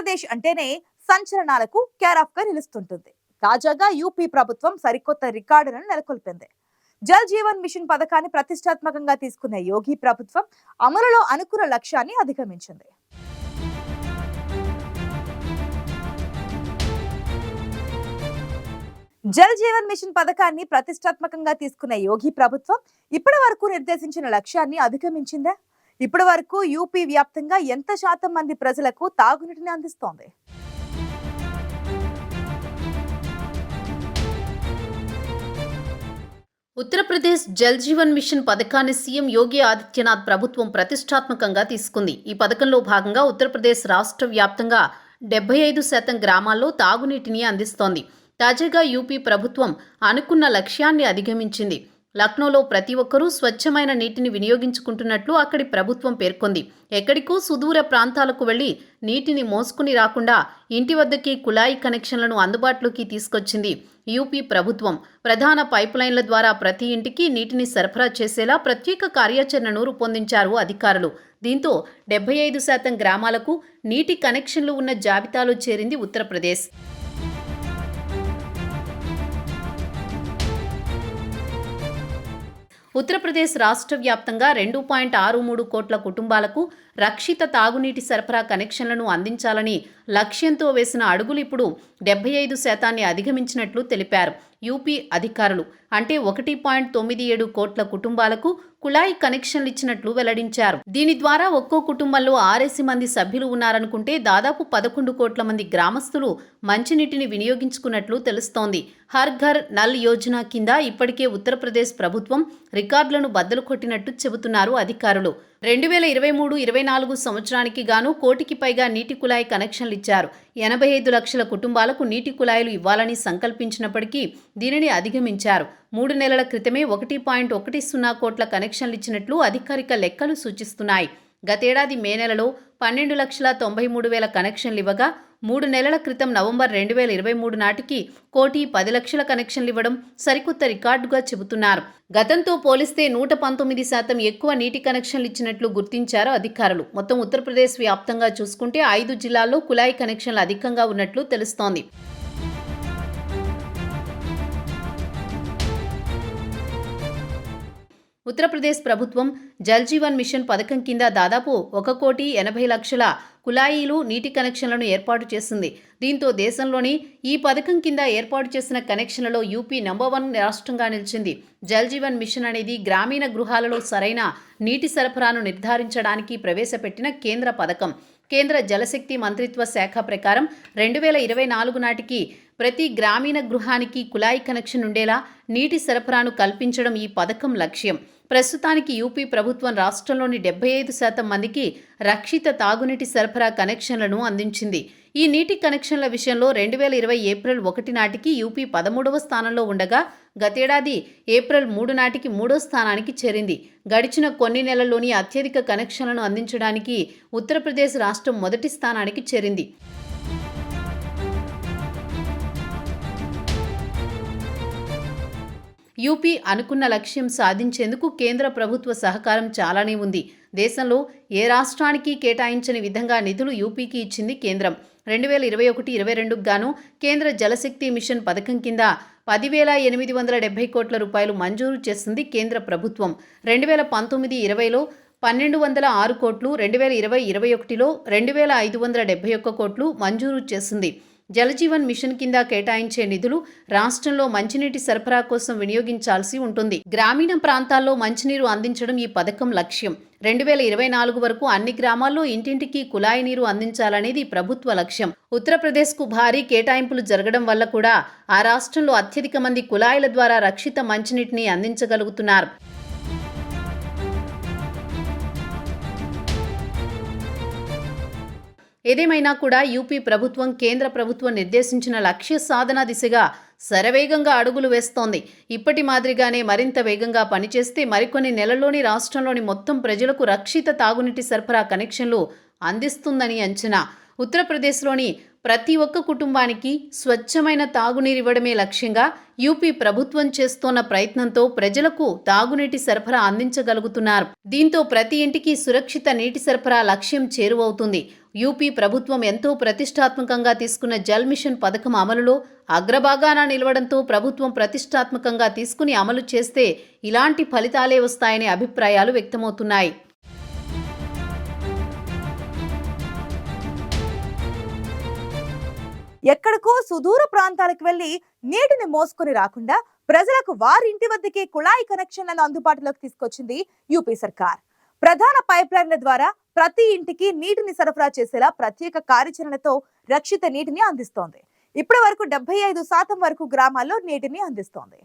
ఆంధ్రప్రదేశ్ అంటేనే సంచలనాలకు కేర్గా నిలుస్తుంటుంది. తాజాగా యూపీ ప్రభుత్వం సరికొత్త రికార్డులను నెలకొల్పింది. జల్ జీవన్ మిషన్ పథకాన్ని ప్రతిష్టాత్మకంగా తీసుకున్న యోగి ప్రభుత్వం అమలులో అనుకున్న లక్ష్యాన్ని అధిగమించింది. జల్ జీవన్ మిషన్ పథకాన్ని ప్రతిష్టాత్మకంగా తీసుకున్న యోగి ప్రభుత్వం ఇప్పటి వరకు నిర్దేశించిన లక్ష్యాన్ని అధిగమించిందా? ఇప్పటి వరకు యూపీ వ్యాప్తంగా ఎంత శాతం మంది ప్రజలకు తాగునీటిని అందిస్తోంది? ఉత్తరప్రదేశ్ జల్ జీవన్ మిషన్ పథకాన్ని సీఎం యోగి ఆదిత్యనాథ్ ప్రభుత్వం ప్రతిష్టాత్మకంగా తీసుకుంది. ఈ పథకంలో భాగంగా ఉత్తరప్రదేశ్ రాష్ట్ర వ్యాప్తంగా డెబ్బై ఐదు శాతం గ్రామాల్లో తాగునీటిని అందిస్తోంది. తాజాగా యూపీ ప్రభుత్వం అనుకున్న లక్ష్యాన్ని అధిగమించింది. లక్నోలో ప్రతి ఒక్కరూ స్వచ్ఛమైన నీటిని వినియోగించుకుంటున్నట్లు అక్కడి ప్రభుత్వం పేర్కొంది. ఎక్కడికో సుదూర ప్రాంతాలకు వెళ్ళి నీటిని మోసుకుని రాకుండా ఇంటి వద్దకి కుళాయి కనెక్షన్లను అందుబాటులోకి తీసుకొచ్చింది యూపీ ప్రభుత్వం. ప్రధాన పైప్లైన్ల ద్వారా ప్రతి ఇంటికి నీటిని సరఫరా చేసేలా ప్రత్యేక కార్యాచరణను రూపొందించారు అధికారులు. దీంతో డెబ్బై ఐదు శాతం గ్రామాలకు నీటి కనెక్షన్లు ఉన్న జాబితాలో చేరింది ఉత్తరప్రదేశ్. ఉత్తరప్రదేశ్ రాష్ట్ర వ్యాప్తంగా రెండు పాయింట్ ఆరు మూడు కోట్ల కుటుంబాలకు రక్షిత తాగునీటి సరఫరా కనెక్షన్లను అందించాలని లక్ష్యంతో వేసిన అడుగులు ఇప్పుడు డెబ్బై ఐదు శాతాన్ని అధిగమించినట్లు తెలిపారు. యూపీ అధికారులు. అంటే ఒకటి పాయింట్ తొమ్మిది ఏడు కోట్ల కుటుంబాలకు కుళాయి కనెక్షన్లు ఇచ్చినట్లు వెల్లడించారు. దీని ద్వారా ఒక్కో కుటుంబంలో ఆరేసి మంది సభ్యులు ఉన్నారనుకుంటే దాదాపు పదకొండు కోట్ల మంది గ్రామస్తులు మంచినీటిని వినియోగించుకున్నట్లు తెలుస్తోంది. హర్ ఘర్ నల్ యోజన కింద ఇప్పటికే ఉత్తరప్రదేశ్ ప్రభుత్వం రికార్డులను బద్దలు కొట్టినట్టు చెబుతున్నారు అధికారులు. రెండు వేల ఇరవై మూడు ఇరవై నాలుగు సంవత్సరానికి గాను కోటికి పైగా నీటి కుళాయి కనెక్షన్లు ఇచ్చారు. ఎనభై ఐదు లక్షల కుటుంబాలకు నీటి కుళాయిలు ఇవ్వాలని సంకల్పించినప్పటికీ దీనిని అధిగమించారు. మూడు నెలల క్రితమే ఒకటి పాయింట్ ఒకటి సున్నా కోట్ల కనెక్షన్లు ఇచ్చినట్లు అధికారిక లెక్కలు సూచిస్తున్నాయి. గతేడాది మే నెలలో పన్నెండు లక్షల తొంభై మూడు వేల కనెక్షన్లు ఇవ్వగా మూడు నెలల క్రితం నవంబర్ రెండు వేల ఇరవై మూడు నాటికి కోటి పది లక్షల కనెక్షన్లు ఇవ్వడం సరికొత్త రికార్డుగా చెబుతున్నారు. గతంతో పోలిస్తే నూట పంతొమ్మిది శాతం ఎక్కువ నీటి కనెక్షన్లు ఇచ్చినట్లు గుర్తించారు అధికారులు. మొత్తం ఉత్తరప్రదేశ్ వ్యాప్తంగా చూసుకుంటే ఐదు జిల్లాల్లో కుళాయి కనెక్షన్లు అధికంగా ఉన్నట్లు తెలుస్తోంది. ఉత్తరప్రదేశ్ ప్రభుత్వం జల్ జీవన్ మిషన్ పథకం కింద దాదాపు ఒక కోటి ఎనభై లక్షల కుళాయిలు నీటి కనెక్షన్లను ఏర్పాటు చేసింది. దీంతో దేశంలోని ఈ పథకం కింద ఏర్పాటు చేసిన కనెక్షన్లలో యూపీ నంబర్ వన్ రాష్ట్రంగా నిలిచింది. జల్ జీవన్ మిషన్ అనేది గ్రామీణ గృహాలలో సరైన నీటి సరఫరాను నిర్ధారించడానికి ప్రవేశపెట్టిన కేంద్ర పథకం. కేంద్ర జలశక్తి మంత్రిత్వ శాఖ ప్రకారం రెండు వేల ఇరవై నాలుగు నాటికి ప్రతి గ్రామీణ గృహానికి కుళాయి కనెక్షన్ ఉండేలా నీటి సరఫరాను కల్పించడం ఈ పథకం లక్ష్యం. ప్రస్తుతానికి యూపీ ప్రభుత్వం రాష్ట్రంలోని డెబ్బై ఐదు శాతం మందికి రక్షిత తాగునీటి సరఫరా కనెక్షన్లను అందించింది. ఈ నీటి కనెక్షన్ల విషయంలో రెండు వేల ఇరవై ఏప్రిల్ ఒకటి నాటికి యూపీ పదమూడవ స్థానంలో ఉండగా గతేడాది ఏప్రిల్ మూడు నాటికి మూడో స్థానానికి చేరింది. గడిచిన కొన్ని నెలల్లోని అత్యధిక కనెక్షన్లను అందించడానికి ఉత్తరప్రదేశ్ రాష్ట్రం మొదటి స్థానానికి చేరింది. యూపీ అనుకున్న లక్ష్యం సాధించేందుకు కేంద్ర ప్రభుత్వ సహకారం చాలానే ఉంది. దేశంలో ఏ రాష్ట్రానికి కేటాయించని విధంగా నిధులు యూపీకి ఇచ్చింది కేంద్రం. రెండు వేల ఇరవై ఒకటి ఇరవై రెండుకు గాను కేంద్ర జలశక్తి మిషన్ పథకం కింద పదివేల ఎనిమిది వందల డెబ్బై కోట్ల రూపాయలు మంజూరు చేసింది కేంద్ర ప్రభుత్వం. రెండు వేల పంతొమ్మిది ఇరవైలో పన్నెండు వందల ఆరు కోట్లు రెండు వేల ఇరవై ఇరవై ఒకటిలో రెండు వేల ఐదు వందల డెబ్బై ఒక్క కోట్లు మంజూరు చేసింది. జలజీవన్ మిషన్ కింద కేటాయించే నిధులు రాష్ట్రంలో మంచినీటి సరఫరా కోసం వినియోగించాల్సి ఉంటుంది. గ్రామీణ ప్రాంతాల్లో మంచినీరు అందించడం ఈ పథకం లక్ష్యం. రెండు వేల ఇరవై నాలుగు వరకు అన్ని గ్రామాల్లో ఇంటింటికి కుళాయి నీరు అందించాలనేది ప్రభుత్వ లక్ష్యం. ఉత్తరప్రదేశ్కు భారీ కేటాయింపులు జరగడం వల్ల కూడా ఆ రాష్ట్రంలో అత్యధిక మంది కుళాయిల ద్వారా రక్షిత మంచినీటిని అందించగలుగుతున్నారు. ఏదేమైనా కూడా యూపీ ప్రభుత్వం కేంద్ర ప్రభుత్వం నిర్దేశించిన లక్ష్య సాధన దిశగా శరవేగంగా అడుగులు వేస్తోంది. ఇప్పటి మాదిరిగానే మరింత వేగంగా పనిచేస్తే మరికొన్ని నెలల్లోని రాష్ట్రంలోని మొత్తం ప్రజలకు రక్షిత తాగునీటి సరఫరా కనెక్షన్లు అందిస్తుందని అంచనా. ఉత్తరప్రదేశ్లోని ప్రతి ఒక్క కుటుంబానికి స్వచ్ఛమైన తాగునీరివ్వడమే లక్ష్యంగా యూపీ ప్రభుత్వం చేస్తోన్న ప్రయత్నంతో ప్రజలకు తాగునీటి సరఫరా అందించగలుగుతున్నారు. దీంతో ప్రతి ఇంటికి సురక్షిత నీటి సరఫరా లక్ష్యం చేరువవుతుంది. యూపీ ప్రభుత్వం ఎంతో ప్రతిష్టాత్మకంగా తీసుకున్న జల్ మిషన్ పథకం అమలులో అగ్రభాగాన నిలవడంతో ప్రభుత్వం ప్రతిష్టాత్మకంగా తీసుకుని అమలు చేస్తే ఇలాంటి ఫలితాలే వస్తాయనే అభిప్రాయాలు వ్యక్తమవుతున్నాయి. ఎక్కడికో సుదూర ప్రాంతాలకు వెళ్ళి నీటిని మోసుకొని రాకుండా ప్రజలకు వారి ఇంటి వద్దకే కుళాయి కనెక్షన్లను అందుబాటులోకి తీసుకొచ్చింది యూపీ సర్కార్. ప్రధాన పైప్ లైన్ల ద్వారా ప్రతి ఇంటికి నీటిని సరఫరా చేసేలా ప్రత్యేక కార్యాచరణతో రక్షిత నీటిని అందిస్తోంది. ఇప్పటి వరకు డెబ్బై ఐదు శాతం వరకు గ్రామాల్లో నీటిని అందిస్తోంది.